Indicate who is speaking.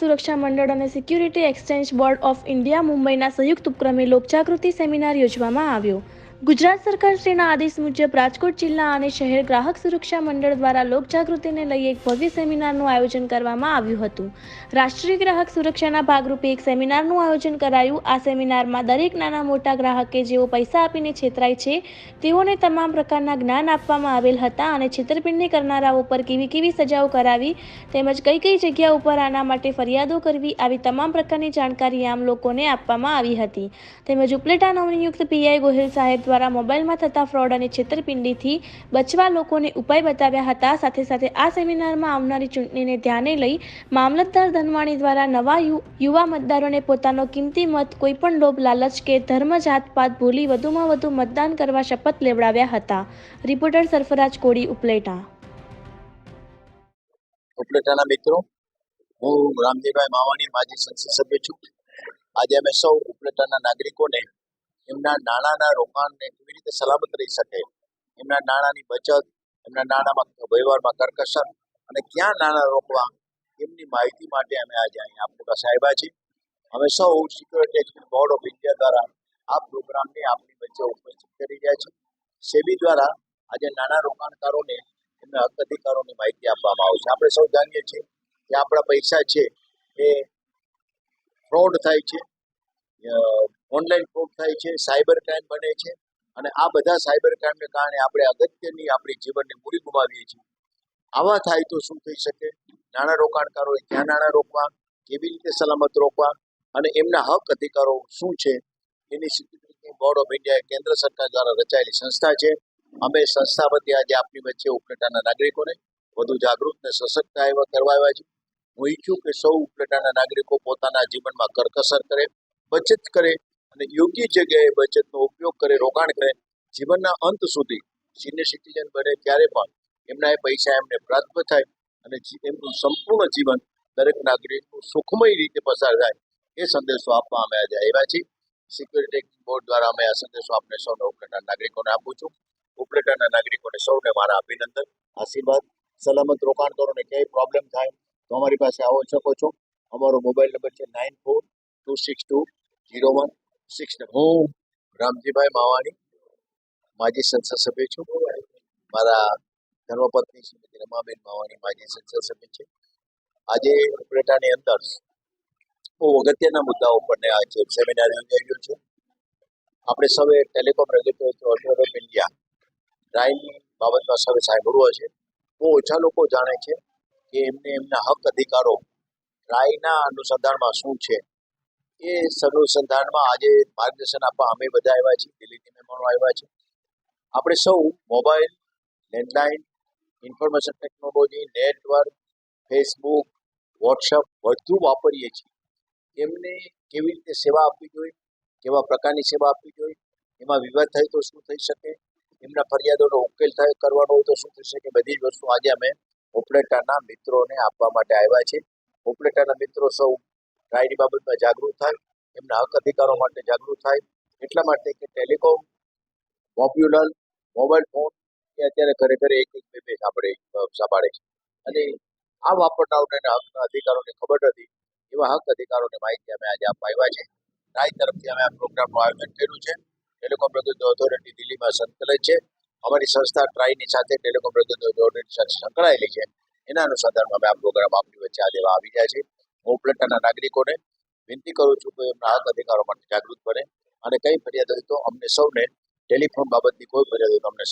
Speaker 1: સુરક્ષા મંડળ અને security exchange board of India મુંબઈના સંયુક્ત ઉપક્રમે લોકજાગૃતિ સેમિનાર યોજવામાં આવ્યો. ગુજરાત સરકારશ્રીના આદેશ મુજબ રાજકોટ જિલ્લા અને શહેર ગ્રાહક સુરક્ષા મંડળ દ્વારા લોકજાગૃતિને લઈ એક ભવ્ય સેમિનારનું આયોજન કરવામાં આવ્યું હતું. રાષ્ટ્રીય ગ્રાહક સુરક્ષાના ભાગરૂપે એક સેમિનારનું આયોજન કરાયું. આ સેમિનારમાં દરેક નાના મોટા ગ્રાહકે જેઓ પૈસા આપીને છેતરાય છે, તેઓને તમામ પ્રકારના જ્ઞાન આપવામાં આવેલ હતા અને છેતરપિંડી કરનારાઓ પર કેવી કેવી સજાઓ કરાવી તેમજ કઈ કઈ જગ્યા ઉપર આના માટે ફરિયાદો કરવી આવી તમામ પ્રકારની જાણકારી આમ લોકોને આપવામાં આવી હતી. તેમજ ઉપલેટા નવનિયુક્ત પીઆઈ ગોહિલ સાહેબ દ્વારા મોબાઈલમાં થતા ફ્રોડ અને છેતરપિંડીથી બચવા લોકોને ઉપાય બતાવ્યા હતા. સાથે સાથે આ સેમિનારમાં આવનારી ચૂંટણીને ધ્યાને લઈ મામલતદાર ધનવાણી દ્વારા નવા યુવા મતદારોને પોતાનો કિંમતી મત, કોઈપણ લોભ, લાલચ કે ધર્મ જાતપાત ભૂલી વધુમાં વધુ મતદાન કરવા શપથ લેવડાવ્યા હતા. રિપોર્ટર સરફરાજ કોડી ઉપલેટા.
Speaker 2: ઉપલેટાના મિત્રો, હું રામજીભાઈ માવાણી, માજી સંસદ સભ્ય છું. આજે અમે સૌ ઉપલેટાના નાગરિકોને એમના નાણાંના રોકાણને કેવી રીતે સલામત રહી શકે, એમના નાણાંની બચત, એમના નાણાંમાં વ્યવહારમાં કરકસર અને ક્યાં નાણાં રોકવા એમની માહિતી માટે અમે આજે અહીંયા આપણી પાસે આવ્યા છીએ. અમે સૌ સિક્યોરિટી બોર્ડ ઓફ ઇન્ડિયા દ્વારા આ પ્રોગ્રામને આપણી વચ્ચે ઉપસ્થિત કરી રહ્યા છીએ. સેબી દ્વારા આજે નાના રોકાણકારોને એમના હક અધિકારોની માહિતી આપવામાં આવશે આપણે સૌ જાણીએ છીએ કે આપણા પૈસા છે એ ફ્રોડ થાય છે. ઓનલાઈન ફ્રોડ થાય છે, સાયબર ક્રાઇમ બને છે અને આ બધા સાયબર ક્રાઇમને કારણે આપણે અગત્યની આપણી જીવનની મૂડી ગુમાવીએ છીએ. આવા થાય તો શું થઈ શકે? નાણાં રોકાણકારોએ ક્યાં નાણાં રોકવા? કેવી રીતે સલામત રોકવા? અને એમના હક અધિકારો શું છે? એની સિક્યુરિટી બોર્ડ ઓફ ઇન્ડિયા કેન્દ્ર સરકાર દ્વારા રચાયેલી સંસ્થા છે. અમે સંસ્થા વતી આજે આપની વચ્ચે ઉપલેટાના નાગરિકોને વધુ જાગૃત અને સશક્ત એવા કરવા આવ્યા છે હું ઈચ્છું કે સૌ ઉપલેટાના નાગરિકો પોતાના જીવનમાં કરકસર કરે, બચત કરે અને યોગ્ય જગ્યાએ બચતનો ઉપયોગ કરે, રોકાણ કરે, જીવનના અંત સુધી સિનિયર સિટીઝન બને ત્યારે પણ એમના એ પૈસા એમને પ્રાપ્ત થાય અને એમનું સંપૂર્ણ જીવન દરેક નાગરિકનું સુખમય રીતે પસાર થાય એ સંદેશો આપવા અમે આજે આવ્યા છીએ. સિક્યુરિટી બોર્ડ દ્વારા અમે આ સંદેશો આપને સૌને ઉપલેટાના નાગરિકોને આપું છું. ઉપલેટાના નાગરિકોને સૌને મારા અભિનંદન, આશીર્વાદ, સલામત રોકાણ કરો ક્યાંય પ્રોબ્લેમ થાય તો અમારી પાસે આવો શકો છો. અમારો મોબાઈલ નંબર છે nine four two six two zero one six હું રામજીભાઈ માવાણી, માજી સંસદ સભ્ય છું. મારા ધર્મપત્ની શ્રીમતી રમાબેન માવાણી, માજી સંસદ સભ્ય છે. આજે ઉપલેટાની અંદર બહુ અગત્યના મુદ્દાઓ ઉપરને આ જે સેમિનાર યોજાઈ છે. આપણે સૌએ telecom regulatory authority of India રાયની બાબતમાં સૌએ સાંભળવું છે બહુ ઓછા લોકો જાણે છે કે એમને એમના હક અધિકારો ટ્રાયના અનુસંધાનમાં શું છે? એ અનુસંધાનમાં આજે માર્ગદર્શન આપવા અમે બધા આવ્યા છીએ દિલ્હીથી મહેમાનો આવ્યા છે. આપણે સૌ mobile landline information technology, network, Facebook WhatsApp બધું વાપરીએ છીએ. એમને કેવી રીતે સેવા આપવી જોઈએ, કેવા પ્રકારની સેવા આપવી જોઈએ, એમાં વિવાદ થાય તો શું થઈ શકે, એમના ફરિયાદોનો ઉકેલ થાય, કરવાનો હોય તો શું થઈ શકે, બધી જ વસ્તુ આજે અમે ઓપરેટરના મિત્રોને આપવા માટે આવ્યા છે. ઓપરેટરના મિત્રો સૌ રાયની બાબતમાં જાગૃત થાય, એમના હક અધિકારો માટે જાગૃત થાય. એટલા માટે કે ટેલિકોમ પોપ્યુલર મોબાઈલ ફોન એ અત્યારે ઘરે ઘરે એક એક બે બે સાંભળે સંભાળે છે. અને આ વાપરનારોને હકના અધિકારોને ખબર નથી. એવા હક અધિકારોની માહિતી અમે આજે આપવા આવ્યા છે. રાય તરફથી અમે આ પ્રોગ્રામનું આયોજન કર્યું છે. ટેલિકોમ રેગ્યુલેટરી ઓથોરિટી દિલ્હીમાં સંકલિત છે. અમારી સંસ્થા ટ્રાયની સાથે ટેલિકોમ રેગ્યુલેટરી ઓથોરિટી સાથે સંકળાયેલી છે. એના અનુસંધાનમાં અમે આ પ્રોગ્રામ આપણી વચ્ચે આજે આવી રહ્યા છે હું ઉપલેટાના નાગરિકોને વિનંતી કરું છું કે એમના હક અધિકારો માટે જાગૃત બને અને કઈ ફરિયાદ હોય તો અમને સૌને ટેલિફોન બાબતની કોઈ ફરિયાદ હોય તો અમને